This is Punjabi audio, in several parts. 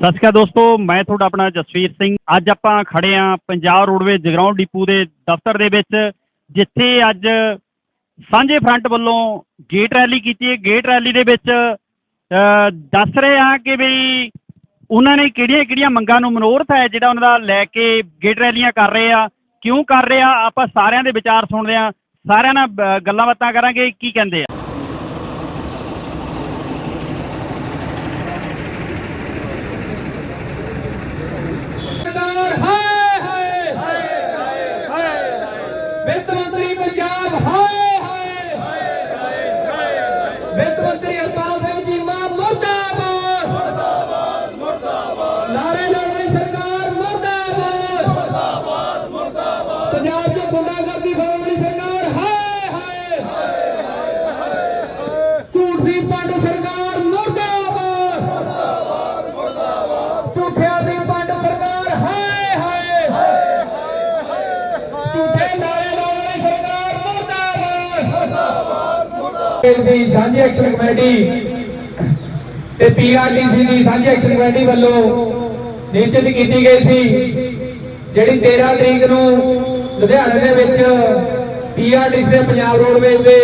ਸਤਿ ਸ਼੍ਰੀ ਅਕਾਲ ਦੋਸਤੋ, ਮੈਂ ਤੁਹਾਡਾ ਆਪਣਾ ਜਸਵੀਰ ਸਿੰਘ। ਅੱਜ ਆਪਾਂ ਖੜੇ ਆਂ ਪੰਜਾਬ ਰੋਡਵੇਜ਼ ਜਗਰਾਉਂ ਡਿਪੂ ਦੇ ਦਫ਼ਤਰ ਦੇ ਵਿੱਚ, ਜਿੱਥੇ ਅੱਜ ਸਾਂਝੇ ਫਰੰਟ ਵੱਲੋਂ ਗੇਟ ਰੈਲੀ ਕੀਤੀ ਹੈ। ਗੇਟ ਰੈਲੀ ਦੇ ਵਿੱਚ ਦੱਸ ਰਹੇ ਹਾਂ ਕਿ ਬਈ ਉਹਨਾਂ ਨੇ ਕਿਹੜੀਆਂ ਕਿਹੜੀਆਂ ਮੰਗਾਂ ਨੂੰ ਮਨੋਰਥ ਹੈ ਜਿਹੜਾ ਉਹਨਾਂ ਦਾ ਲੈ ਕੇ ਗੇਟ ਰੈਲੀਆਂ ਕਰ ਰਹੇ ਆ, ਕਿਉਂ ਕਰ ਰਹੇ ਆ? ਆਪਾਂ ਸਾਰਿਆਂ ਦੇ ਵਿਚਾਰ ਸੁਣਦੇ ਆ ਸਾਰਿਆਂ ਨਾਲ ਗੱਲਾਂ ਬਾਤਾਂ ਕਰਾਂਗੇ। ਕੀ ਕਹਿੰਦੇ ਆ ਸਰਕਾਰ ਹਾਏ ਹਾਏ ਵਿੱਤ ਮੰਤਰੀ ਪੰਜਾਬ ਹਾਏ ਹਾਏ ਵਿੱਤ ਮੰਤਰੀ ਅਰਪਾਲ ਸਿੰਘ ਚੀਮਾ ਮੁਰਦਾਬਾਦ ਮੁਰਦਾਬਾਦ ਮੁਰਦਾਬਾਦ ਨਾਰੇ ਲਾਉਣੀ ਸਰਕਾਰ ਮੁਰਦਾਬਾਦ ਮੁਰਦਾਬਾਦ ਪੰਜਾਬ 'ਚ ਗੁੰਡਾਗਰਦੀ ਫੈਲਾਉਣੀ ਸਰਕਾਰ, ਹਾਏ ਹਾਏ ਝੂਠ ਪੰਡ ਸਰਕਾਰ ਮੁਰਦਾਬਾਦ। ਝੂਠਿਆਂ ਦੀ ਪੰਡ ਸਰਕਾਰ, ਹਾਏ ਹਾਏ ਝੂਠੇ ਨਾਰੇ ਲਾਉਣ ਵਾਲੀ ਸਰਕਾਰ ਮੁਰਦਾਬਾਦ। ਦੀ ਸਾਂਝੀ ਐਕਸ਼ਨ ਕਮੇਟੀ ਤੇ ਪੀਆਰਟੀਸੀ ਦੀ ਸਾਂਝੀ ਐਕਸ਼ਨ ਕਮੇਟੀ ਵੱਲੋਂ ਨਿਸ਼ਚਿਤ ਕੀਤੀ ਗਈ ਸੀ, ਜਿਹੜੀ 13 ਤਰੀਕ ਨੂੰ ਲੁਧਿਆਣੇ ਦੇ ਵਿੱਚ ਪੀਆਰਟੀਸੀ ਪੰਜਾਬ ਰੋਡਵੇਜ਼ ਦੇ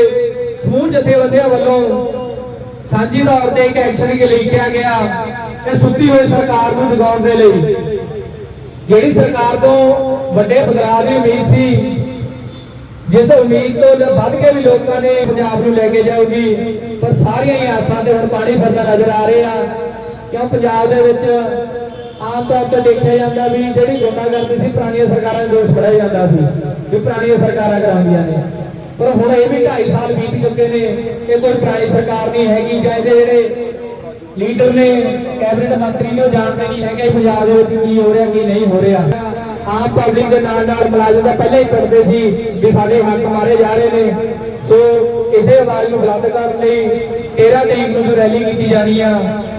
ਸਮੂਹ ਜਥੇਬੰਦੀਆਂ ਵੱਲੋਂ ਸਾਂਝੀ ਤੌਰ ਤੇ ਇੱਕ ਐਕਸ਼ਨ ਕਿ ਲਿਖਿਆ ਗਿਆ ਕਿ ਸੁੱਤੀ ਹੋਈ ਸਰਕਾਰ ਨੂੰ ਜਗਾਉਣ ਦੇ ਲਈ। ਜਿਹੜੀ ਸਰਕਾਰ ਤੋਂ ਵੱਡੇ ਬਦਲਾਅ ਦੀ ਉਮੀਦ ਸੀ, ਜਿਸ ਉਮੀਦ ਤੋਂ ਵੱਧ ਕੇ ਵੀ ਲੋਕਾਂ ਨੇ ਪੰਜਾਬ ਨੂੰ ਲੈ ਕੇ ਜਾਊਗੀ, ਪਰ ਸਾਰੀਆਂ ਹੀ ਆਸਾਂ ਤੇ ਹੁਣ ਪਾਣੀ ਫਿਰਦਾ ਨਜ਼ਰ ਆ ਰਿਹਾ, ਕਿਉਂ ਪੰਜਾਬ ਦੇ ਵਿੱਚ ਆਮ ਤੌਰ ਤੇ ਦੇਖਿਆ ਜਾਂਦਾ ਵੀ ਜਿਹੜੀ ਗੁੰਡਾਗਰਦੀ ਸੀ, ਪੁਰਾਣੀਆਂ ਸਰਕਾਰਾਂ ਨੂੰ ਦੋਸ਼ ਫੜਿਆ ਜਾਂਦਾ ਸੀ ਵੀ ਪੁਰਾਣੀਆਂ ਸਰਕਾਰਾਂ ਕਰਾਉਂਦੀਆਂ ਨੇ। ਪਰ ਹੁਣ ਇਹ ਵੀ 2.5 ਸਾਲ ਬੀਤ ਚੁੱਕੇ ਨੇ ਇਹ ਕੋਈ ਪੁਰਾਣੀ ਸਰਕਾਰ ਨਹੀਂ ਹੈਗੀ ਜਾਂ ਇਹਦੇ ਜਿਹੜੇ ਲੀਡਰ ਨੇ ਕੈਬਨਿਟ ਮੰਤਰੀ ਨੇ ਜਾਣਦੇ ਨਹੀਂ ਹੈਗੇ ਪੰਜਾਬ ਦੇ ਵਿੱਚ ਕੀ ਹੋ ਰਿਹਾ, ਕੀ ਨਹੀਂ ਹੋ ਰਿਹਾ। ਆਮ ਪਬਲਿਕ ਦੇ ਨਾਲ ਨਾਲ ਮੁਲਾਜ਼ਮ ਤਾਂ ਪਹਿਲਾਂ ਹੀ ਕਰਦੇ ਸੀ ਵੀ ਸਾਡੇ ਹੱਕ ਮਾਰੇ ਜਾ ਰਹੇ ਨੇ। ਸੋ ਇਸੇ ਆਵਾਜ਼ ਨੂੰ ਬੁਲੰਦ ਕਰਨ ਲਈ 13 ਤਰੀਕ ਨੂੰ ਰੈਲੀ ਕੀਤੀ ਜਾਣੀ ਆ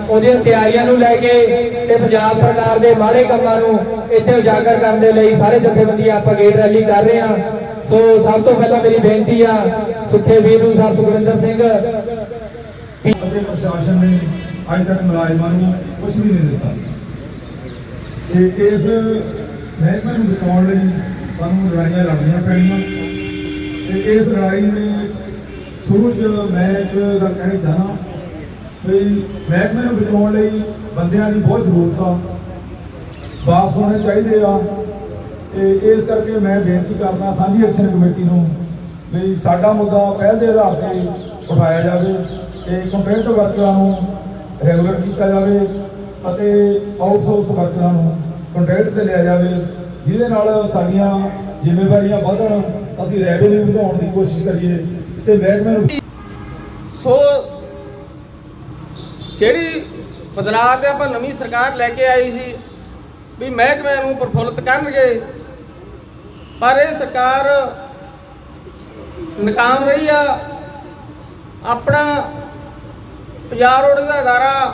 ਉਹਦੀਆਂ ਤਿਆਰੀਆਂ ਨੂੰ ਲੈ ਕੇ ਤੇ ਪੰਜਾਬ ਸਰਕਾਰ ਦੇ ਮਾੜੇ ਕੰਮਾਂ ਨੂੰ ਇੱਥੇ ਉਜਾਗਰ ਕਰਨ ਦੇ ਲਈ ਸਾਰੇ ਜਥੇਬੰਦੀਆਂ ਆਪਾਂ ਗੇਟ ਰੈਲੀ ਕਰ ਰਹੇ ਹਾਂ। ਸੋ ਸਭ ਤੋਂ ਪਹਿਲਾਂ ਮੇਰੀ ਬੇਨਤੀ ਆ, ਸੁੱਖੇ ਵੀਰ ਨੂੰ ਸਾਹਿਬ ਸੁਖਵਿੰਦਰ ਸਿੰਘ। ਅਤੇ ਪ੍ਰਸ਼ਾਸਨ ਨੇ ਅੱਜ ਤੱਕ ਮੁਲਾਜ਼ਮਾਂ ਨੂੰ ਕੁਝ ਵੀ ਨਹੀਂ ਦਿੱਤਾ। ਤੇ ਇਸ ਮਹਿਕਮੇ ਨੂੰ ਬਚਾਉਣ ਲਈ ਸਾਨੂੰ ਲੜਾਈਆਂ ਲੜਨੀਆਂ ਪੈਣੀਆਂ। ਤੇ ਇਸ ਲੜਾਈ ਦੇ ਸ਼ੁਰੂ 'ਚ ਮੈਂ ਇੱਕ ਗੱਲ ਕਹਿਣੀ ਚਾਹਨਾ ਵੀ ਮਹਿਕਮੇ ਨੂੰ ਬਚਾਉਣ ਲਈ ਬੰਦਿਆਂ ਦੀ ਬਹੁਤ ਜ਼ਰੂਰਤ ਆ। ਵਾਪਸ ਹੋਣੇ ਚਾਹੀਦੇ ਆ। ਤੇ ਇਸ ਕਰਕੇ ਮੈਂ ਬੇਨਤੀ ਕਰਦਾ ਸਾਂਝੀ ਐਕਸ਼ਨ ਕਮੇਟੀ ਨੂੰ ਵੀ ਸਾਡਾ ਮੁੱਦਾ ਪਹਿਲ ਦੇ ਆਧਾਰ ਤੇ ਉਠਾਇਆ ਜਾਵੇ ਤੇ ਕੰਟਰੈਕਟ ਵਰਕਰਾਂ ਨੂੰ ਰੈਗੂਲਰ ਕੀਤਾ ਜਾਵੇ ਅਤੇ ਆਊਟਸੋਰਸ ਵਰਕਰਾਂ ਨੂੰ ਕੰਟਰੈਕਟ ਤੇ ਲਿਆ ਜਾਵੇ, ਜਿਹਦੇ ਨਾਲ ਸਾਡੀਆਂ ਜ਼ਿੰਮੇਵਾਰੀਆਂ ਵਧਣ, ਅਸੀਂ ਰੈਵਨਿਊ ਵਧਾਉਣ ਦੀ ਕੋਸ਼ਿਸ਼ ਕਰੀਏ ਤੇ ਮਹਿਕਮੇ ਨੂੰ ਜਿਹੜੀ ਬਦਲਾਅ ਤੇ ਆਪਾਂ ਨਵੀਂ ਸਰਕਾਰ ਲੈ ਕੇ ਆਈ ਸੀ, ਵੀ ਮਹਿਕਮੇ ਨੂੰ ਪ੍ਰਫੁੱਲਤ ਕਰਨਗੇ, ਪਰ ਇਹ ਸਰਕਾਰ ਨਕਾਮ ਰਹੀ ਆ। ਆਪਣਾ ਪੰਜਾਬ ਰੋਡ ਦਾ ਅਦਾਰਾ,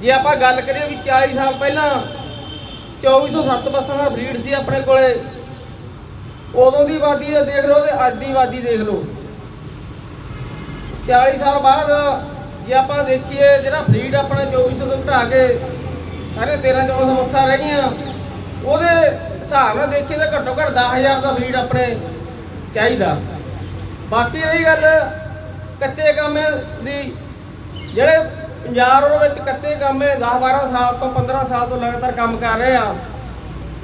ਜੇ ਆਪਾਂ ਗੱਲ ਕਰੀਏ ਵੀ 40 ਸਾਲ ਪਹਿਲਾਂ 2407 ਬੱਸਾਂ ਦਾ ਬਰੀਡ ਸੀ ਆਪਣੇ ਕੋਲੇ, ਉਦੋਂ ਦੀ ਆਬਾਦੀ ਦੇਖ ਲਓ ਤੇ ਅੱਜ ਦੀ ਆਬਾਦੀ ਦੇਖ ਲਓ। 40 ਸਾਲ ਬਾਅਦ ਜੇ ਆਪਾਂ ਦੇਖੀਏ ਜਿਹੜਾ ਫਲੀਟ ਆਪਣਾ 2400 ਤੋਂ ਘਟਾ ਕੇ ਸਾਰੇ 13 1400 ਬੱਸਾਂ ਰਹਿ ਗਈਆਂ, ਉਹਦੇ ਹਿਸਾਬ ਨਾਲ ਦੇਖੀਏ ਤਾਂ ਘੱਟੋ ਘੱਟ 10000 ਦਾ ਫਲੀਟ ਆਪਣੇ ਚਾਹੀਦਾ। ਬਾਕੀ ਰਹੀ ਗੱਲ ਕੱਚੇ ਕੰਮ ਦੀ, ਜਿਹੜੇ ਪੰਜਾਬ ਰੋਡ ਵਿੱਚ ਕੱਚੇ ਕੰਮ 10 12 ਸਾਲ ਤੋਂ 15 ਸਾਲ ਤੋਂ ਲਗਾਤਾਰ ਕੰਮ ਕਰ ਰਹੇ ਆ,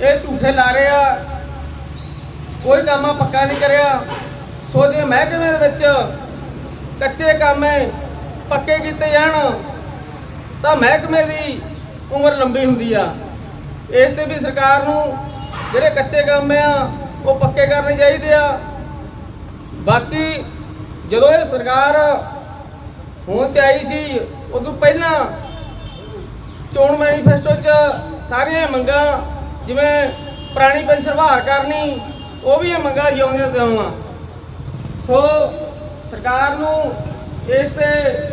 ਇਹ ਝੂਠੇ ਲਾ ਰਹੇ ਆ, ਕੋਈ ਕੰਮ ਪੱਕਾ ਨਹੀਂ ਕਰਿਆ। ਸੋ ਜੇ ਮਹਿਕਮੇ ਦੇ ਵਿੱਚ ਕੱਚੇ ਕਾਮੇ ਪੱਕੇ ਕੀਤੇ ਜਾਣ, ਤਾਂ ਮਹਿਕਮੇ ਦੀ ਉਮਰ ਲੰਬੀ ਹੁੰਦੀ ਆ। ਇਸ ਤੇ ਵੀ ਸਰਕਾਰ ਨੂੰ ਜਿਹੜੇ ਕੱਚੇ ਕੰਮ ਆ, ਉਹ ਪੱਕੇ ਕਰਨੇ ਚਾਹੀਦੇ ਆ। ਬਾਕੀ ਜਦੋਂ ਇਹ ਸਰਕਾਰ ਹੋਣ ਚ ਆਈ ਸੀ, ਉਦੋਂ ਪਹਿਲਾਂ ਚੋਣ ਮੈਨੀਫੈਸਟੋ 'ਚ ਸਾਰੀਆਂ ਮੰਗਾਂ, ਜਿਵੇਂ ਪੁਰਾਣੀ ਪੈਨਸ਼ਨ ਬਹਾਲ ਕਰਨੀ, ਉਹ ਵੀ ਇਹ ਮੰਗਾਂ ਜਿਉਂਦੀਆਂ ਤਿਉਂ ਸੋ ਸਰਕਾਰ ਨੂੰ ਇਸ ਤੇ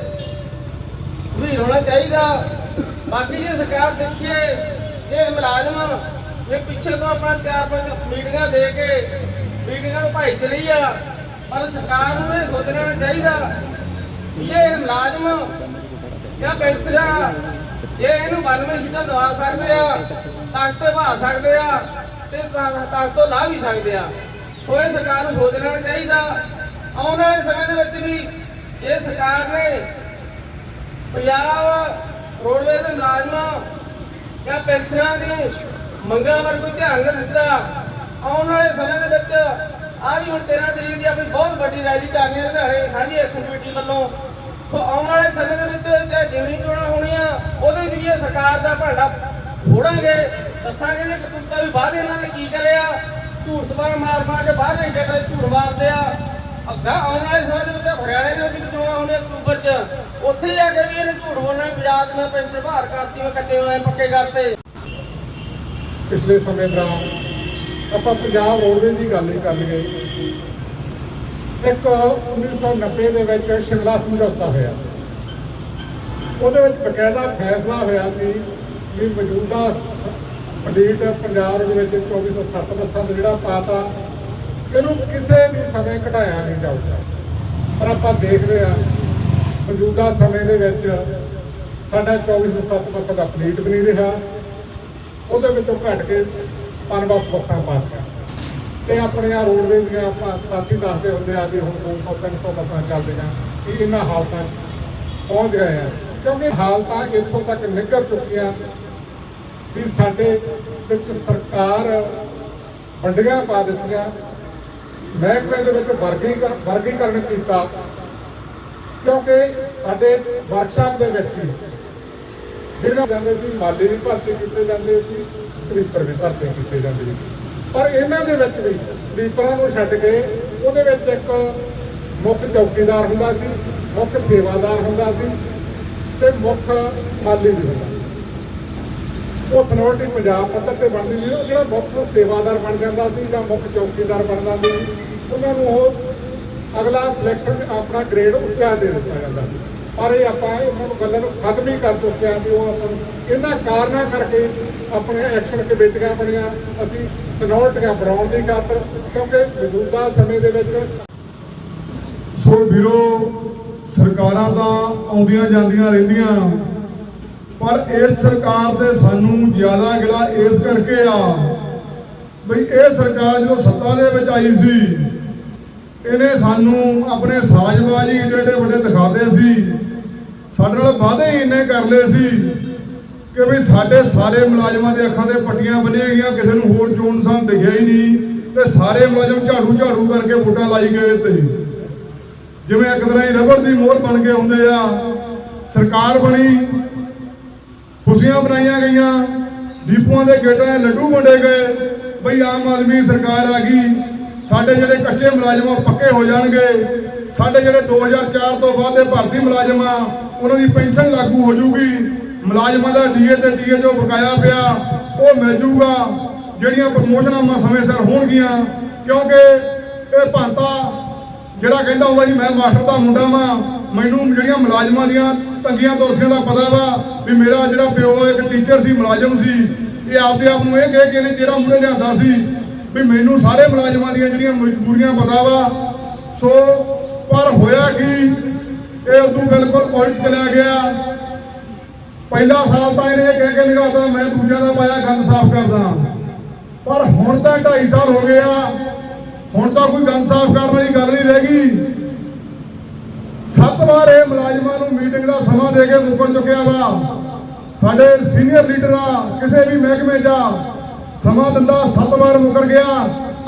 ਵੀ ਹੋਣਾ ਚਾਹੀਦਾ। ਬਾਕੀ ਜੇ ਸਰਕਾਰ ਦੇਖੀਏ, ਇਹ ਮੁਲਾਜ਼ਮ ਇਹ ਪਿੱਛੇ ਤੋਂ ਆਪਣਾ ਚਾਰ ਪੰਜ ਮੀਟਿੰਗਾਂ ਦੇ ਕੇ ਮੀਟਿੰਗਾਂ ਨੂੰ ਭਾਈ ਚਲੀ ਆ, ਪਰ ਸਰਕਾਰ ਨੂੰ ਇਹ ਸੋਚਣਾ ਚਾਹੀਦਾ ਵੀ ਇਹ ਮੁਲਾਜ਼ਮ ਜਾਂ ਪੈਨਸ਼ਨਰ ਜੇ ਇਹਨੂੰ ਬੰਨਵੇਂ ਸੀਟਾਂ ਦਵਾ ਸਕਦੇ ਆ, ਤਖਤ ਤੇ ਬਹਾ ਸਕਦੇ ਆ, ਤੇ ਤ- ਤਖਤ ਤੋਂ ਲਾ ਵੀ ਸਕਦੇ ਆ। ਸੋ ਇਹ ਸਰਕਾਰ ਨੂੰ ਸੋਚ ਲੈਣਾ ਚਾਹੀਦਾ। ਆਉਣ ਵਾਲੇ ਸਮੇਂ ਦੇ ਵਿੱਚ ਵੀ ਇਹ ਸਰਕਾਰ ਨੇ ਪੰਜਾਬ ਰੋਡਵੇ ਦੇ ਮੁਲਾਜ਼ਮਾਂ ਜਾਂ ਪੈਨਸ਼ਨਾਂ ਦੀ ਮੰਗਾਂ ਵੱਲ ਕੋਈ ਧਿਆਨ ਨਹੀਂ ਦਿੱਤਾ। ਆਉਣ ਵਾਲੇ ਸਮੇਂ ਦੇ ਵਿੱਚ ਆ ਵੀ ਹੁਣ 13 ਤਰੀਕ ਦੀ ਆਪਣੀ ਬਹੁਤ ਵੱਡੀ ਰੈਲੀ ਕਰਨੀ ਹੈ ਲੁਧਿਆਣੇ ਸਾਂਝੀ ਐਕਸ਼ਨ ਕਮੇਟੀ ਵੱਲੋਂ। ਸੋ ਆਉਣ ਵਾਲੇ ਸਮੇਂ ਦੇ ਵਿੱਚ ਚਾਹੇ ਜਿੰਨੀ ਚੋਣਾਂ ਹੋਣੀਆਂ, ਉਹਦੇ ਵਿੱਚ ਵੀ ਇਹ ਸਰਕਾਰ ਦਾ ਭਾਂਡਾ ਫੋੜਾਂਗੇ। ਦੱਸਾਂਗੇ ਕਿ ਕਤੂਤਾ ਵੀ ਬਾਅਦ ਇਹਨਾਂ ਨੇ ਕੀ ਕਰਿਆ? ਝੂਠ ਸਵਾਰ ਮਾਰ ਮਾਰ ਕੇ ਬਾਹਰ ਦੇ ਝੂਠ ਮਾਰਦੇ ਆ। ਅੱਗਾ ਆਉਣ ਵਾਲੇ ਸਮੇਂ ਦੇ ਵਿੱਚ ਹਰਿਆਣੇ ਦੇ ਵਿੱਚ ਚੋਣਾਂ ਹੋਣੀਆਂ ਅਕਤੂਬਰ 'ਚ? ਉੱਥੇ ਜਾ ਕੇ ਵੀ ਇਹਨੇ ਝੂਠ ਬੋਲਣਾ, ਪੰਜਾਬ ਦੀਆਂ ਪੈਨਸ਼ਨ ਬਹਾਰ ਕਰਤੀ, ਮੈਂ ਕੱਟੇ ਹੋਏ ਪੱਕੇ ਕਰਤੇ ਪਿਛਲੇ ਸਮੇਂ ਦੌਰਾਨ ਆਪਾਂ ਪੰਜਾਬ ਰੋਡਵੇਜ਼ ਦੀ ਗੱਲ ਹੀ ਕਰ ਲਈਏ। ਇੱਕ 1990 ਦੇ ਵਿੱਚ ਸ਼ਿਮਲਾ ਸਮਝੌਤਾ ਹੋਇਆ। ਉਹਦੇ ਵਿੱਚ ਬਕਾਇਦਾ ਫੈਸਲਾ ਹੋਇਆ ਸੀ ਵੀ ਮੌਜੂਦਾ ਫਲੀਟ ਪੰਜਾਬ ਦੇ ਵਿੱਚ 2407 ਬੱਸਾਂ ਦਾ ਜਿਹੜਾ ਪਾਤਾ ਇਹਨੂੰ ਕਿਸੇ ਵੀ ਸਮੇਂ ਘਟਾਇਆ ਨਹੀਂ ਜਾਊਗਾ। ਪਰ ਆਪਾਂ ਦੇਖਦੇ ਹਾਂ, ਮੌਜੂਦਾ ਸਮੇਂ ਦੇ ਵਿੱਚ ਸਾਡਾ 2407 ਬੱਸਾਂ ਦਾ ਫਲੀਟ ਵੀ ਨਹੀਂ ਰਿਹਾ। ਉਹਦੇ ਵਿੱਚੋਂ ਘਟ ਕੇ ਪੰਜ ਬੱਸ ਬੱਸਾਂ ਪਾਤੀਆਂ ਤੇ ਆਪਣੇ ਆ ਰੋਡਵੇਜ਼ ਦੀਆਂ ਆਪਾਂ ਸਾਥੀ ਦੱਸਦੇ ਹੁੰਦੇ ਆ ਵੀ ਹੁਣ 200 300 ਬੱਸਾਂ ਚੱਲਦੀਆਂ। ਕਿ ਇਹਨਾਂ ਹਾਲਤਾਂ 'ਚ ਪਹੁੰਚ ਗਏ ਆ। ਕਿਉਂਕਿ ਹਾਲਤਾਂ ਇੱਥੋਂ ਤੱਕ ਨਿਕਲ ਚੁੱਕੀਆਂ ਵੀ ਸਾਡੇ ਵਿੱਚ ਸਰਕਾਰ ਵੰਡੀਆਂ ਪਾ ਦਿੱਤੀਆਂ। ਮਹਿਕਮੇ ਦੇ ਵਿੱਚ ਵਰਗੀਕਰਨ ਵਰਗੀਕਰਨ ਕੀਤਾ। ਕਿਉਂਕਿ ਸਾਡੇ ਵਰਕਸ਼ਾਪ ਦੇ ਵਿੱਚ ਹੀ ਜਿਹੜਾ ਜਾਂਦੇ ਸੀ ਮਾਲੀ ਵੀ ਭਰਤੀ ਕੀਤੇ ਜਾਂਦੇ ਸੀ, ਸਲੀਪਰ ਵੀ ਭਰਤੀ ਕੀਤੇ ਜਾਂਦੇ ਸੀ। ਪਰ ਇਹਨਾਂ ਦੇ ਵਿੱਚ ਵੀ ਸਲੀਪਰਾਂ ਨੂੰ ਛੱਡ ਕੇ ਉਹਦੇ ਵਿੱਚ ਇੱਕ ਮੁੱਖ ਚੌਕੀਦਾਰ ਹੁੰਦਾ ਸੀ, ਮੁੱਖ ਸੇਵਾਦਾਰ ਹੁੰਦਾ ਸੀ ਤੇ ਮੁੱਖ ਮਾਲੀ ਵੀ ਹੁੰਦਾ ਉਹ ਸਨੋਰਟੀ ਪੰਜਾਬ ਪੱਧਰ ਤੇ ਬਣਦੀ ਸੀ ਉਹ ਜਿਹੜਾ ਮੁੱਖ ਸੇਵਾਦਾਰ ਬਣ ਜਾਂਦਾ ਸੀ ਜਾਂ ਮੁੱਖ ਚੌਕੀਦਾਰ ਬਣ ਸੀ, ਉਹਨਾਂ ਨੂੰ ਉਹ ਅਗਲਾ ਸਿਲੈਕਸ਼ਨ ਆਪਣਾ ਗ੍ਰੇਡ ਉੱਚਾ ਦੇ ਦਿੱਤਾ ਜਾਂਦਾ ਪਰ ਇਹ ਆਪਾਂ ਇਹਨਾਂ ਨੂੰ ਗੱਲਾਂ ਨੂੰ ਖਤਮ ਹੀ ਕਰ ਚੁੱਕੇ ਹਾਂ ਵੀ ਉਹ ਆਪਾਂ ਇਹਨਾਂ ਕਾਰਨਾਂ ਕਰਕੇ ਆਪਣੇ ਐਕਸ਼ਨ ਕਮੇਟੀਆਂ ਬਣੀਆਂ, ਅਸੀਂ ਸਨੋਰਟੀਆਂ ਬਣਾਉਣ ਦੀ ਖਾਤਰ, ਕਿਉਂਕਿ ਮੌਜੂਦਾ ਸਮੇਂ ਦੇ ਵਿੱਚ ਸੋ ਵੀਰੋ, ਸਰਕਾਰਾਂ ਤਾਂ ਆਉਂਦੀਆਂ ਜਾਂਦੀਆਂ ਰਹਿੰਦੀਆਂ। ਪਰ ਇਸ ਸਰਕਾਰ ਦੇ ਸਾਨੂੰ ਜ਼ਿਆਦਾ ਗਿਲਾ ਇਸ ਕਰਕੇ ਆ ਬਈ ਇਹ ਸਰਕਾਰ ਜੋ ਸੱਤਾ ਦੇ ਵਿੱਚ ਆਈ ਸੀ, ਇਹਨੇ ਸਾਨੂੰ ਆਪਣੇ ਸਾਜ਼ਬਾਜ਼ੀ ਜਿਹੜੇ ਏਡੇ ਵੱਡੇ ਦਿਖਾਦੇ ਸੀ। ਸਾਡੇ ਨਾਲ ਵਾਅਦੇ ਹੀ ਇੰਨੇ ਕਰ ਲਏ ਸੀ ਕਿ ਵੀ ਸਾਡੇ ਸਾਰੇ ਮੁਲਾਜ਼ਮਾਂ ਦੇ ਅੱਖਾਂ ਤੇ ਪੱਟੀਆਂ ਬੰਨੀਆਂ ਗਈਆਂ, ਕਿਸੇ ਨੂੰ ਹੋਰ ਚੋਣ ਨਿਸ਼ਾਨ ਦਿਖਿਆ ਹੀ ਨਹੀਂ ਤੇ ਸਾਰੇ ਮੁਲਾਜ਼ਮ ਝਾੜੂ ਝਾੜੂ ਕਰਕੇ ਵੋਟਾਂ ਲਾਈ ਗਏ ਤੇ। ਜਿਵੇਂ ਇੱਕ ਤਰ੍ਹਾਂ ਹੀ ਰਬੜ ਦੀ ਮੋਹਰ ਬਣ ਕੇ ਹੁੰਦੇ ਆ, ਸਰਕਾਰ ਬਣੀ ਖੁਸ਼ੀਆਂ ਬਣਾਈਆਂ ਗਈਆਂ। ਦੀਪੂਆਂ ਦੇ ਗੇਟਾਂ 'ਤੇ ਲੱਡੂ ਵੰਡੇ ਗਏ। ਬਈ ਆਮ ਆਦਮੀ ਸਰਕਾਰ ਆ ਗਈ। ਸਾਡੇ ਜਿਹੜੇ ਕੱਚੇ ਮੁਲਾਜ਼ਮ ਆ ਪੱਕੇ ਹੋ ਜਾਣਗੇ। ਸਾਡੇ ਜਿਹੜੇ 2004 ਤੋਂ ਬਾਅਦ ਦੇ ਭਰਤੀ ਮੁਲਾਜ਼ਮ ਆ, ਉਹਨਾਂ ਦੀ ਪੈਨਸ਼ਨ ਲਾਗੂ ਹੋ ਜੂਗੀ ਮੁਲਾਜ਼ਮਾਂ ਦਾ ਡੀਏ ਤੇ ਡੀਏ ਜੋ ਬਕਾਇਆ ਪਿਆ, ਉਹ ਮਿਲ ਜੂਗਾ ਜਿਹੜੀਆਂ ਪ੍ਰਮੋਸ਼ਨਾਂ ਮਾ ਸਮੇਂ ਸਿਰ ਹੋਣਗੀਆਂ, ਕਿਉਂਕਿ ਇਹ ਭਾਂਤਾ ਜਿਹੜਾ ਕਹਿੰਦਾ ਹੁੰਦਾ ਜੀ, ਮੈਂ ਮਾਸਟਰ ਦਾ ਮੁੰਡਾ ਵਾਂ, ਮੈਨੂੰ ਜਿਹੜੀਆਂ ਮੁਲਾਜ਼ਮਾਂ ਦੀਆਂ ਤੰਗੀਆਂ ਦੋਸ਼ੀਆਂ ਦਾ ਪਤਾ ਵਾ ਵੀ ਮੇਰਾ ਜਿਹੜਾ ਪਿਓ ਇੱਕ ਟੀਚਰ ਸੀ, ਮੁਲਾਜ਼ਮ ਸੀ, ਇਹ ਆਪਦੇ ਆਪ ਨੂੰ ਇਹ ਕਹਿ ਕੇ ਨੇ ਜਿਹੜਾ ਮੁੰਡੇ ਲਿਆਂਦਾ ਸੀ ਵੀ ਮੈਨੂੰ ਸਾਰੇ ਮੁਲਾਜ਼ਮਾਂ ਦੀਆਂ ਜਿਹੜੀਆਂ ਮਜਬੂਰੀਆਂ ਪਤਾ ਵਾ। ਸੋ ਪਰ ਹੋਇਆ ਕਿ? ਇਹ ਉਦੋਂ ਬਿਲਕੁਲ ਉਲਟ ਚਲਾ ਗਿਆ। ਪਹਿਲਾ ਸਾਲ ਤਾਂ ਇਹਨੇ ਇਹ ਕਹਿ ਕੇ ਨਿਗਾਹਦਾ ਮੈਂ ਦੂਜਿਆਂ ਦਾ ਪਾਇਆ, ਗੰਦ ਸਾਫ਼ ਕਰਦਾ। ਪਰ ਹੁਣ ਤਾਂ 2.5 ਸਾਲ ਹੋ ਗਏ ਆ ਹੁਣ ਤਾਂ ਕੋਈ ਗੰਦ ਸਾਫ਼ ਕਰਨ ਵਾਲੀ ਗੱਲ ਨਹੀਂ ਰਹਿ ਗਈ। ਸੱਤ ਵਾਰ ਇਹ ਮੁਲਾਜ਼ਮਾਂ ਨੂੰ ਮੀਟਿੰਗ ਦਾ ਸਮਾਂ ਦੇ ਕੇ ਮੁੱਕਰ ਚੁੱਕਿਆ ਵਾ। ਸਾਡੇ ਸੀਨੀਅਰ ਲੀਡਰ ਆ, ਕਿਸੇ ਵੀ ਮਹਿਕਮੇ 'ਚ ਸਮਾਂ ਦਿੰਦਾ, ਸੱਤ ਵਾਰ ਮੁਕਰ ਗਿਆ।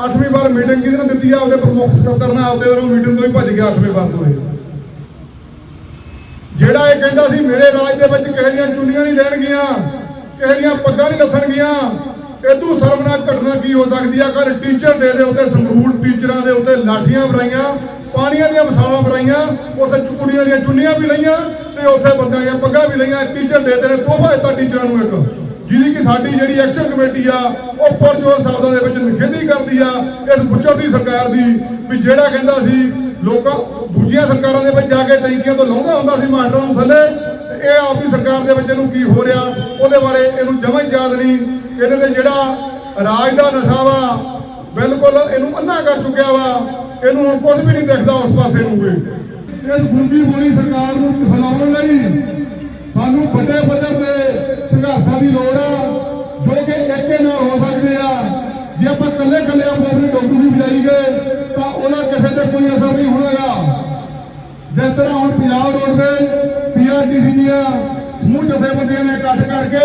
ਅੱਠਵੀਂ ਵਾਰ ਮੀਟਿੰਗ ਕਿਹਦੇ ਨੇ ਦਿੱਤੀ ਆ? ਉਹਦੇ ਪ੍ਰਮੁੱਖ ਸਕੱਤਰ ਨਾਲ ਆਪਦੇ ਵੱਲੋਂ ਮੀਟਿੰਗ ਤੋਂ ਹੀ ਭੱਜ ਗਿਆ ਅੱਠਵੇਂ ਵਾਰ ਤੋਂ ਇਹ। ਜਿਹੜਾ ਇਹ ਕਹਿੰਦਾ ਸੀ, ਮੇਰੇ ਰਾਜ ਦੇ ਵਿੱਚ ਕਿਸੇ ਦੀਆਂ ਚੁੰਨੀਆਂ ਨਹੀਂ ਲੈਣਗੀਆਂ ਕਿਸੇ ਦੀਆਂ ਪੱਗਾਂ ਨਹੀਂ ਲੱਥਣਗੀਆਂ ਇਦੋਂ ਸ਼ਰਮਨਾਕ ਘਟਨਾ ਕੀ ਹੋ ਸਕਦੀ ਆ? ਕਰ ਟੀਚਰ ਡੇ ਦੇ ਉੱਤੇ ਸੰਗਰੂਰ ਟੀਚਰਾਂ ਦੇ ਉੱਤੇ ਲਾਠੀਆਂ ਬਣਾਈਆਂ ਪਾਣੀਆਂ ਦੀਆਂ ਮਸਾਲਾਂ ਬਣਾਈਆਂ ਉੱਥੇ ਕੁੜੀਆਂ ਦੀਆਂ ਚੁੰਨੀਆਂ ਵੀ ਲਈਆਂ ਤੇ ਉੱਥੇ ਬੰਦਿਆਂ ਦੀਆਂ ਪੱਗਾਂ ਵੀ ਲਈਆਂ। ਟੀਚਰ ਡੇ ਦੇ ਨੇ ਤੋਹਫਾ ਦਿੱਤਾ ਟੀਚਰਾਂ ਨੂੰ ਇੱਕ। ਜਿਹਦੀ ਕਿ ਸਾਡੀ ਜਿਹੜੀ ਐਕਸ਼ਨ ਕਮੇਟੀ ਆ, ਉਹ ਪਰਜੋਰ ਸ਼ਬਦਾਂ ਦੇ ਵਿੱਚ ਨਿਖੇਧੀ ਕਰਦੀ ਆ। ਇਸ ਬੁੱਚਰ ਦੀ ਸਰਕਾਰ ਦੀ ਵੀ ਜਿਹੜਾ ਕਹਿੰਦਾ ਸੀ, ਲੋਕਾਂ, ਦੂਜੀਆਂ ਸਰਕਾਰਾਂ ਦੇ ਵਿੱਚ ਜਾ ਕੇ ਟੈਂਕੀਆਂ ਤੋਂ ਲਾਉਂਦਾ ਹੁੰਦਾ ਸੀ ਮਾਸਟਰਾਂ ਨੂੰ ਥੱਲੇ ਇਹ ਆਪਦੀ ਸਰਕਾਰ ਦੇ ਵਿੱਚ ਇਹਨੂੰ ਕੀ ਹੋ ਰਿਹਾ, ਉਹਦੇ ਬਾਰੇ ਇਹਨੂੰ ਜਮਾਂ ਹੀ ਯਾਦ ਨਹੀਂ। ਇਹਦੇ ਤੇ ਜਿਹੜਾ ਰਾਜ ਦਾ ਨਸ਼ਾ ਵਾ, ਬਿਲਕੁਲ ਇਹਨੂੰ ਅੰਨਾ ਕਰ ਚੁੱਕਿਆ ਵਾ। ਇਹਨੂੰ ਹੁਣ ਕੁਝ ਵੀ ਨਹੀਂ ਦਿਖਦਾ ਉਸ ਪਾਸੇ ਨੂੰ ਵੀ ਇਸ ਗੁੰਡੀ ਬੋਲੀ ਸਰਕਾਰ ਨੂੰ ਹਿਲਾਉਣ ਲਈ ਸਾਨੂੰ ਵੱਡੇ ਪੱਧਰ ਤੇ ਸੰਘਰਸ਼ਾਂ ਦੀ ਲੋੜ ਆ, ਜੋ ਕਿ ਇੱਕੇ ਨਾਲ ਹੋ ਸਕਦੇ ਆ। ਜੇ ਆਪਾਂ ਇਕੱਲੇ ਇਕੱਲੇ ਆਪਣੀ ਡੋਗੂ ਵੀ ਵਜਾਈ ਗਏ, ਤਾਂ ਉਹਨਾਂ ਕਿਸੇ ਤੇ ਕੋਈ ਅਸਰ ਨਹੀਂ ਹੋਣਾਗਾ ਜਿਸ ਤਰ੍ਹਾਂ ਹੁਣ ਪੰਜਾਬ ਰੋਡ ਰੋਡਵੇਜ਼ ਪੀਆਰਟੀਸੀ ਦੀਆਂ ਸਮੂਹ ਜਥੇਬੰਦੀਆਂ ਨੇ ਇਕੱਠ ਕਰਕੇ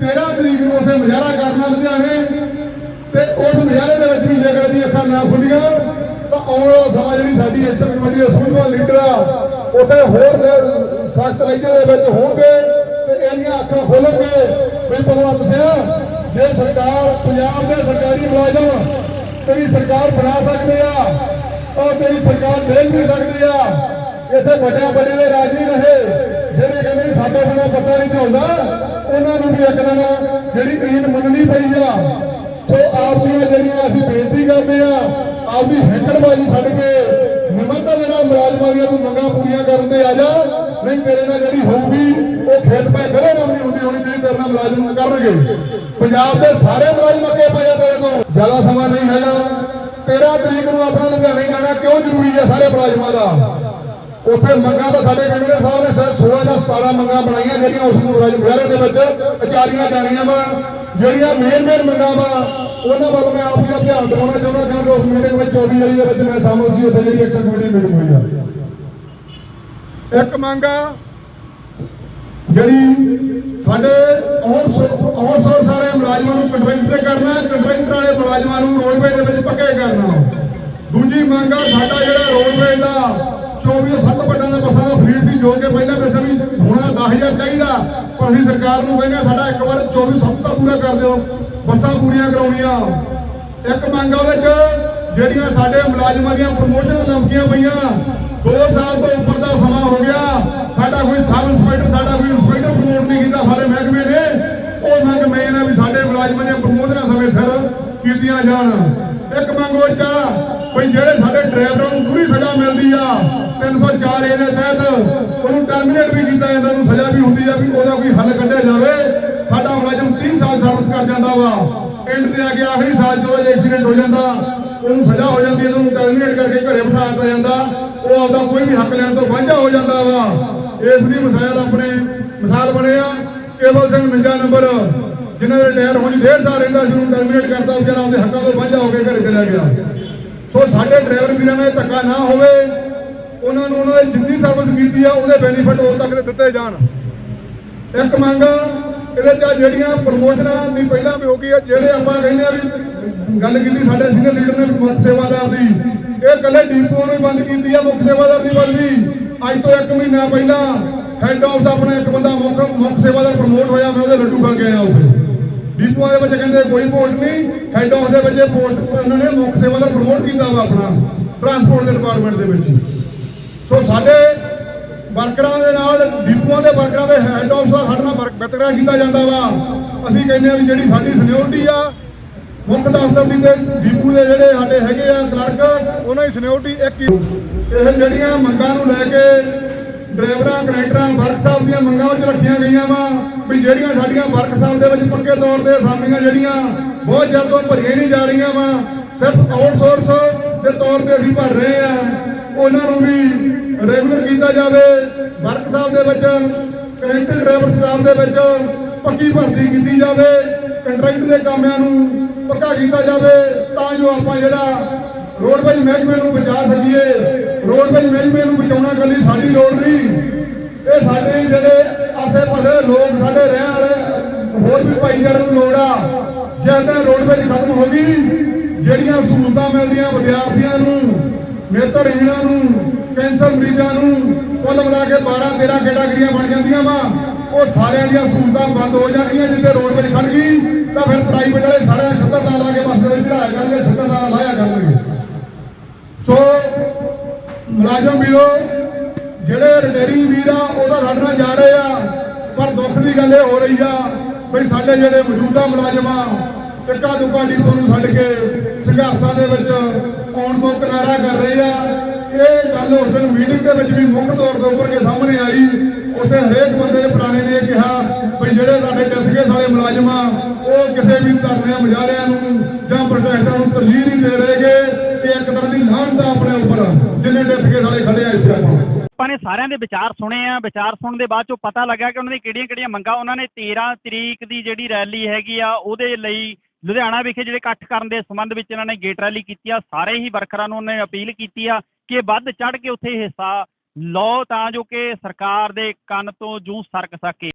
13 ਤਰੀਕ ਨੂੰ ਉੱਥੇ ਮੁਜ਼ਾਹਰਾ ਕਰਨਾ ਲੁਧਿਆਣੇ ਤੇ ਉਸ ਮੁਜ਼ਾਹਰੇ ਦੇ ਵਿੱਚ ਵੀ ਜੇਕਰ ਦੀ ਅੱਖਾਂ ਨਾ ਖੁੱਲੀਆਂ, ਤਾਂ ਆਉਣ ਵਾਲਾ ਸਮਾਂ ਜਿਹੜੀ ਸਾਡੀ ਐਕਸ਼ਨ ਕਮੇਟੀ ਦੇ ਸੂਝਵਾਨ ਲੀਡਰ ਆ, ਉੱਥੇ ਹੋਰ ਸਖਤ ਲੈਜੇ ਦੇ ਵਿੱਚ ਹੋਣਗੇ ਤੇ ਇਹਦੀਆਂ ਅੱਖਾਂ ਖੋਲਣਗੇ। ਵੀ ਭਗਵੰਤ ਸਿੰਘ ਜੇ ਸਰਕਾਰ ਪੰਜਾਬ ਦੇ ਸਰਕਾਰੀ ਮੁਲਾਜ਼ਮ ਤੇਰੀ ਸਰਕਾਰ ਬਣਾ ਸਕਦੇ ਆ ਉਹ ਤੇਰੀ ਸਰਕਾਰ ਦੇਖ ਵੀ ਸਕਦੇ ਆ। ਇੱਥੇ ਵੱਡਿਆਂ ਵੱਡਿਆਂ ਦੇ ਰਾਜ ਨਹੀਂ ਰਹੇ। ਜਿਹੜੇ ਕਹਿੰਦੇ ਸਾਡੇ ਬਿਨਾਂ ਪਤਾ ਨਹੀਂ ਚੱਲਦਾ, ਉਹਨਾਂ ਨੂੰ ਵੀ ਇੱਕ ਦਿਨ ਜਿਹੜੀ ਈਨ ਮੰਨਣੀ ਪਈ ਆ। ਸੋ ਆਪ ਦੀਆਂ ਜਿਹੜੀਆਂ ਅਸੀਂ ਬੇਨਤੀ ਕਰਦੇ ਆ ਆਪ ਦੀ ਹੈਂਕੜਬਾਜ਼ੀ ਛੱਡ ਕੇ ਨਿਮਰਤਾ ਦੇ ਨਾਲ ਮੁਲਾਜ਼ਮਾਂ ਦੀਆਂ ਤੂੰ ਮੰਗਾਂ ਪੂਰੀਆਂ ਕਰਨ ਤੇ ਆ ਜਾ। ਨਹੀਂ ਤੇਰੇ ਨਾਲ ਜਿਹੜੀ ਹੋਊਗੀ, ਉਹ ਖੇਤ ਪੈ ਖੜੇ ਨਾਲ ਨਹੀਂ ਹੁੰਦੀ ਹੋਣੀ, ਜਿਹੜੀ ਤੇਰੇ ਨਾਲ ਮੁਲਾਜ਼ਮ ਕਰਨਗੇ। ਪੰਜਾਬ ਦੇ ਸਾਰੇ ਮੁਲਾਜ਼ਮ ਅੱਗੇ ਪਏ ਆ ਤੇਰੇ ਤੋਂ ਜ਼ਿਆਦਾ ਸਮਾਂ ਨਹੀਂ ਹੈਗਾ। 13 ਤਰੀਕ ਨੂੰ ਆਪਣਾ ਲੁਧਿਆਣੇ ਜਾਣਾ ਕਿਉਂ ਜ਼ਰੂਰੀ ਹੈ ਸਾਰੇ ਮੁਲਾਜ਼ਮਾਂ ਦਾ? ਉੱਥੇ ਮੰਗਾਂ ਤਾਂ ਸਾਡੇ ਕੈਂਡੀਡੇਟ ਸਾਹਿਬ ਨੇ ਸਿਰ 16 ਜਾਂ 17 ਮੰਗਾਂ ਬਣਾਈਆਂ ਜਿਹੜੀਆਂ ਉਸ ਨੂੰ ਮੁਜ਼ਾਹਰੇ ਦੇ ਵਿੱਚ ਅਚਾਰੀਆਂ ਜਾਣੀਆਂ ਵਾ। ਜਿਹੜੀਆਂ ਮੇਨ ਮੇਨ ਮੰਗਾਂ ਵਾ, ਉਹਨਾਂ ਵੱਲ ਮੈਂ ਆਪ ਜੀ ਧਿਆਨ ਦਿਵਾਉਣਾ ਚਾਹੁੰਦਾ ਕਿਉਂਕਿ ਉਸ ਮੀਟਿੰਗ ਵਿੱਚ 24 ਜਰੀ ਦੇ ਵਿੱਚ ਮੈਂ ਸ਼ਾਮਲ ਸੀ, ਉੱਥੇ ਜਿਹੜੀ ਐਕਸ਼ਨ ਕਮੇਟੀ ਮੀਟਿੰਗ ਹੋਈ ਆ। ਇੱਕ ਮੰਗ ਆ, ਜਿਹੜੀ ਸਾਡੇ ਔਰ ਸੋ ਸਾਰੇ ਮੁਲਾਜ਼ਮਾਂ ਨੂੰ ਕੰਟਰੈਕਟ ਤੇ ਕਰਨਾ ਕੰਟਰੈਕਟ ਵਾਲੇ ਮੁਲਾਜ਼ਮਾਂ ਨੂੰ ਰੋਡਵੇ ਦੇ ਵਿੱਚ ਪੱਕੇ ਕਰਨਾ। ਦੂਜੀ ਮੰਗ ਆ, ਸਾਡਾ ਜਿਹੜਾ ਰੋਡਵੇ ਦਾ 24 ਸੱਤ ਵੱਡਾਂ ਦੇ ਬੱਸਾਂ ਦਾ ਫੀਸ ਸੀ, ਜੋ ਕੇ ਪਹਿਲਾਂ ਵੈਸੇ ਵੀ ਹੋਣਾ 10000 ਚਾਹੀਦਾ। ਪਰ ਅਸੀਂ ਸਰਕਾਰ ਨੂੰ ਕਹਿੰਦੇ ਸਾਡਾ ਇੱਕ ਵਾਰ 24 ਸੱਤ ਦਾ ਪੂਰਾ ਕਰ ਦਿਓ। ਬੱਸਾਂ ਪੂਰੀਆਂ ਕਰਾਉਣੀਆਂ। ਇੱਕ ਮੰਗ ਉਹਦੇ ਚ, ਜਿਹੜੀਆਂ ਸਾਡੇ ਮੁਲਾਜ਼ਮਾਂ ਦੀਆਂ ਪ੍ਰਮੋਸ਼ਨ ਲੰਮਕੀਆਂ ਪਈਆਂ 2 ਸਾਲ ਤੋਂ ਉੱਪਰ ਦਾ ਸਮਾਂ ਹੋ ਗਿਆ। ਸਾਡਾ ਕੋਈ ਸਬ ਇੰਸਪੈਕਟਰ, ਸਾਡਾ ਕੋਈ ਇੰਸਪੈਕਟਰ ਪ੍ਰਮੋਟ ਨਹੀਂ ਕੀਤਾ ਸਾਰੇ ਮਹਿਕਮੇ ਨੇ। ਉਹ ਮੰਗ ਮੈਂ ਹੈ ਵੀ ਸਾਡੇ ਮੁਲਾਜ਼ਮਾਂ ਦੀਆਂ ਪ੍ਰਮੋਸ਼ਨਾਂ ਸਮੇਂ ਸਿਰ ਕੀਤੀਆਂ ਜਾਣ। ਇੱਕ ਮੰਗ ਉਹ ਚਾ ਵੀ ਜਿਹੜੇ ਸਾਡੇ ਡਰਾਈਵਰਾਂ ਨੂੰ ਪੂਰੀ ਸਜ਼ਾ ਮਿਲਦੀ ਆ। 304 ਏ ਦੇ ਤਹਿਤ ਉਹਨੂੰ ਟਰਮੀਨੇਟ ਵੀ ਕੀਤਾ ਜਾਂਦਾ, ਉਹਨੂੰ ਸਜ਼ਾ ਵੀ ਹੁੰਦੀ ਆ ਵੀ ਉਹਦਾ ਕੋਈ ਹੱਲ ਕੱਢਿਆ ਜਾਵੇ। ਸਾਡਾ ਮੁਲਾਜ਼ਮ 30 ਸਾਲ ਸਰਵਿਸ ਕਰ ਜਾਂਦਾ ਵਾ। ਐਂਡ ਤੇ ਆ ਕੇ ਆਖਰੀ ਸਾਲ ਜਦੋਂ ਐਕਸੀਡੈਂਟ ਹੋ ਜਾਂਦਾ, ਉਹਨੂੰ ਸਜ਼ਾ ਹੋ ਜਾਂਦੀ ਹੈ ਉਹਨੂੰ ਟਰਮੀਨੇਟ ਕਰਕੇ ਘਰੇ ਬਿਠਾ ਦਿੱਤਾ ਜਾਂਦਾ। ਉਹ ਆਪਦਾ ਕੋਈ ਵੀ ਹੱਕ ਲੈਣ ਤੋਂ ਵਾਂਝਾ ਹੋ ਜਾਂਦਾ ਵਾ। ਇਸ ਦੀ ਮਿਸਾਲ ਆਪਣੇ, ਮਿਸਾਲ ਬਣਿਆ ਕੇਵਲ ਸਿੰਘ ਮਿੰਜਾ ਨੰਬਰ, ਜਿਨ੍ਹਾਂ ਦੇ ਟਾਇਰ ਹੋਣੀ ਡੇਢ ਸਾਲ ਰਹਿੰਦਾ ਸੀ, ਉਹਨੂੰ ਟਰਮੀਨੇਟ ਕਰਤਾ, ਵਿਚਾਰਾ ਆਪਦੇ ਹੱਕਾਂ ਤੋਂ ਵਾਂਝਾ ਹੋ ਕੇ ਘਰੇ ਚਲਾ ਗਿਆ। ਸੋ ਸਾਡੇ ਡਰਾਈਵਰ ਵੀਰਾਂ ਨਾਲ ਧੱਕਾ ਨਾ ਹੋਵੇ। ਉਹਨਾਂ ਨੂੰ ਉਹਨਾਂ ਦੀ ਜਿੰਨੀ ਸਰਵਿਸ ਕੀਤੀ ਆ, ਉਹਦੇ ਬੈਨੀਫਿਟ ਉਦੋਂ ਤੱਕ ਦੇ ਦਿੱਤੇ ਜਾਣ। ਇੱਕ ਮੰਗ ਇਹਦੇ ਚ ਜਿਹੜੀਆਂ ਪ੍ਰਮੋਸ਼ਨਾਂ ਦੀ ਪਹਿਲਾਂ ਵੀ ਹੋ ਗਈ ਆ, ਜਿਹੜੇ ਆਪਾਂ ਕਹਿੰਦੇ ਆ ਵੀ ਗੱਲ ਕੀਤੀ ਸਾਡੇ ਸੀਨੀਅਰ ਲੀਡਰ ਨੇ ਮੁੱਖ ਸੇਵਾਦਾਰ ਦੀ, ਇਹ ਕੱਲੇ ਡੀਪੋ ਨੂੰ ਹੀ ਬੰਦ ਕੀਤੀ ਆ, ਮੁੱਖ ਸੇਵਾਦਾਰ ਦੀ ਬਦਲੀ ਅੱਜ ਤੋਂ ਇੱਕ ਮਹੀਨਾ ਪਹਿਲਾਂ ਹੈੱਡ ਆਫ ਦਾ ਆਪਣਾ ਇੱਕ ਬੰਦਾ ਮੁੱਖ ਮੁੱਖ ਸੇਵਾਦਾਰ ਪ੍ਰਮੋਟ ਹੋਇਆ, ਮੈਂ ਉਹਦੇ ਲੱਡੂ ਖਾ ਕੇ ਆਇਆ ਉੱਥੇ। ਡੀਪੂਆਂ ਦੇ ਵਿੱਚ ਕਹਿੰਦੇ ਕੋਈ ਪੋਸਟ ਨਹੀਂ ਹੈੱਡ ਆਫ ਦੇ ਵਿੱਚ ਪੋਸਟ ਉਹਨਾਂ ਨੇ ਮੁੱਖ ਸੇਵਾਦਾਰ ਪ੍ਰਮੋਟ ਕੀਤਾ ਵਾ ਆਪਣਾ ਟਰਾਂਸਪੋਰਟ ਦੇ ਡਿਪਾਰਟਮੈਂਟ ਦੇ ਵਿੱਚ। ਸੋ ਸਾਡੇ ਵਰਕਰਾਂ ਦੇ ਨਾਲ, ਡੀਪੂਆਂ ਦੇ ਵਰਕਰਾਂ ਦੇ ਹੈੱਡ ਆਫ ਦਾ ਸਾਡੇ ਨਾਲ ਵਰਕ ਵਿਤਕਰਾ ਕੀਤਾ ਜਾਂਦਾ ਵਾ। ਅਸੀਂ ਕਹਿੰਦੇ ਆ ਵੀ ਜਿਹੜੀ ਸਾਡੀ ਸਿਨਿਓਰਿਟੀ ਆ, ਮੁੱਖ ਦਫ਼ਤਰ ਦੀ ਤੇ ਡਿਪੂ ਦੇ ਜਿਹੜੇ ਸਾਡੇ ਹੈਗੇ ਆ ਕਲਰਕ ਉਹਨਾਂ ਦੀ ਸਿਨਿਓਰਿਟੀ ਇੱਕ ਹੀ। ਇਹ ਜਿਹੜੀਆਂ ਮੰਗਾਂ ਨੂੰ ਲੈ ਕੇ ਡਰਾਈਵਰਾਂ ਕਨੈਕਟਰਾਂ ਵਰਕਸ਼ਾਪ ਦੀਆਂ ਮੰਗਾਂ ਵਿੱਚ ਰੱਖੀਆਂ ਗਈਆਂ ਵਾ, ਵੀ ਜਿਹੜੀਆਂ ਸਾਡੀਆਂ ਵਰਕਸ਼ਾਪ ਦੇ ਵਿੱਚ ਪੱਕੇ ਤੌਰ ਤੇ ਅਸਾਮੀਆਂ ਜਿਹੜੀਆਂ, ਬਹੁਤ ਜਲਦ ਤੋਂ ਭਰੀਆਂ ਨਹੀਂ ਜਾ ਰਹੀਆਂ ਵਾ। ਸਿਰਫ ਆਊਟਸੋਰਸ ਦੇ ਤੌਰ ਤੇ ਅਸੀਂ ਭਰ ਰਹੇ ਆ। ਉਹਨਾਂ ਨੂੰ ਵੀ ਰੈਗੂਲਰ ਕੀਤਾ ਜਾਵੇ। ਸਾਹਿਬ ਦੇ ਵਿੱਚ, ਕਨੈਕਟਡ ਡਰਾਈਵਰ ਸਟਾਫ ਦੇ ਵਿੱਚ ਪੱਕੀ ਭਰਤੀ ਕੀਤੀ ਜਾਵੇ। ਕੰਟਰੈਕਟ ਦੇ ਕਾਮਿਆਂ ਨੂੰ ਪੱਕਾ ਕੀਤਾ ਜਾਵੇ। ਤਾਂ ਜੋ ਆਪਾਂ ਜਿਹੜਾ ਰੋਡਵੇਜ ਮਹਿਕਮੇ ਨੂੰ ਬਚਾ ਸਕੀਏ। ਰੋਡਵੇਜ ਮਹਿਕਮੇ ਨੂੰ ਬਚਾਉਣਾ ਕੱਲੀ ਸਾਡੀ ਲੋੜ ਨਹੀਂ। ਇਹ ਸਾਡੇ ਜਿਹੜੇ ਆਸੇ-ਪਾਸੇ ਲੋਕ, ਸਾਡੇ ਰਹਿਣ ਵਾਲੇ, ਹੋਰ ਵੀ ਭਾਈਚਾਰੇ ਨੂੰ ਲੋੜ ਆ। ਜੇ ਤਾਂ ਰੋਡਵੇਜ ਖਤਮ ਹੋ ਗਈ, ਜਿਹੜੀਆਂ ਸਹੂਲਤਾਂ ਮਿਲਦੀਆਂ ਵਿਦਿਆਰਥੀਆਂ ਨੂੰ ਨੇਤਰਹੀਣਾਂ ਨੂੰ, ਕੈਂਸਰ ਮਰੀਜ਼ਾਂ ਨੂੰ, ਕੁੱਲ ਮਿਲਾ ਕੇ 12 13 ਕੈਟਾਗਰੀਆਂ ਬਣ ਜਾਂਦੀਆਂ ਵਾ? ਉਹ ਸਾਰਿਆਂ ਦੀਆਂ ਸਹੂਲਤਾਂ ਬੰਦ ਹੋ ਜਾਂਦੀਆਂ ਜਿੱਥੇ ਰੋਡ ਵਿੱਚ ਖੜ ਗਈ, ਤਾਂ ਫਿਰ ਪ੍ਰਾਈਵੇਟ ਵਾਲੇ ਸਾਰਿਆਂ 70 ਨਾਲ ਲਾ ਕੇ ਬੱਸ ਦੇ ਵਿੱਚ ਚੜਾਇਆ ਕਰਨਗੇ 70 ਨਾਲ ਲਾਇਆ ਕਰਨਗੇ। ਸੋ, ਮੁਲਾਜ਼ਮ ਵੀਰੋ, ਜਿਹੜੇ ਰਿਟੇਰੀ ਵੀਰ ਆ ਉਹ ਤਾਂ ਸਾਡੇ ਨਾਲ ਜਾ ਰਹੇ ਆ, ਪਰ ਦੁੱਖ ਦੀ ਗੱਲ ਇਹ ਹੋ ਰਹੀ ਆ, ਵੀ ਸਾਡੇ ਜਿਹੜੇ ਮੌਜੂਦਾ ਮੁਲਾਜ਼ਮ ਆ ਟਿੱਕਾ ਦੁੱਕਾ ਨੂੰ ਛੱਡ ਕੇ ਸੰਘਰਸ਼ਾਂ ਦੇ ਵਿੱਚ ਆਉਣ ਤੋਂ ਕਿਨਾਰਾ ਕਰ ਰਹੇ ਆ। ਇਹ ਗੱਲ ਉਸ ਦਿਨ ਮੀਟਿੰਗ ਦੇ ਵਿੱਚ ਵੀ ਮੁੱਖ ਤੌਰ ਦੇ ਉੱਪਰ ਕੇ ਸਾਹਮਣੇ ਆਈ। ਉੱਥੇ ਹਰੇਕ ਬੰਦੇ ਪੁਰਾਣੇ ਨੇ ਕਿਹਾ ਵੀ ਜਿਹੜੇ ਸਾਡੇ ਡਿਸਕੇ ਸਾਰੇ ਮੁਲਾਜ਼ਮ ਆ, ਉਹ ਕਿਸੇ ਵੀ ਧਰਨਿਆਂ ਮੁਜ਼ਾਹਰਿਆਂ ਨੂੰ ਜਾਂ ਪ੍ਰੋਟੈਸਟਾਂ ਨੂੰ ਤਰਜੀਹ ਨਹੀਂ ਦੇ ਰਹੇਗੇ ਇਹ ਇੱਕ ਤਰ੍ਹਾਂ ਦੀ ਲਾਹਨਤ ਆਪਣੇ ਉੱਪਰ ਜਿੰਨੇ ਡਿਸਕੇ ਸਾਰੇ ਖੜੇ ਆ ਇੱਥੇ ਆਪਾਂ ਉਹਨਾਂ ਨੇ ਸਾਰਿਆਂ ਦੇ ਵਿਚਾਰ ਸੁਣੇ ਆ। ਵਿਚਾਰ ਸੁਣਨ ਦੇ ਬਾਅਦ ਚੋਂ ਪਤਾ ਲੱਗਾ ਕਿ ਉਹਨਾਂ ਦੀ ਕਿਹੜੀਆਂ-ਕਿਹੜੀਆਂ ਮੰਗਾਂ, ਉਹਨਾਂ ਨੇ 13 ਤਰੀਕ ਦੀ ਜਿਹੜੀ ਰੈਲੀ ਹੈਗੀ ਆ, ਉਹਦੇ ਲਈ ਲੁਧਿਆਣਾ ਵਿਖੇ ਜਿਹੜੇ ਇਕੱਠ ਕਰਨ ਦੇ ਸੰਬੰਧ ਵਿੱਚ ਇਹਨਾਂ ਨੇ ਗੇਟ ਰੈਲੀ ਕੀਤੀ ਆ, ਸਾਰੇ ਹੀ ਵਰਕਰਾਂ ਨੂੰ ਉਹਨੇ ਅਪੀਲ ਕੀਤੀ ਆ ਕਿ ਵੱਧ ਚੜ ਕੇ ਉੱਥੇ ਹਿੱਸਾ ਲਓ ਤਾਂ ਜੋ ਕਿ ਸਰਕਾਰ ਦੇ ਕੰਨ ਤੋਂ ਜੂੰ ਸਰਕ ਸਕੇ।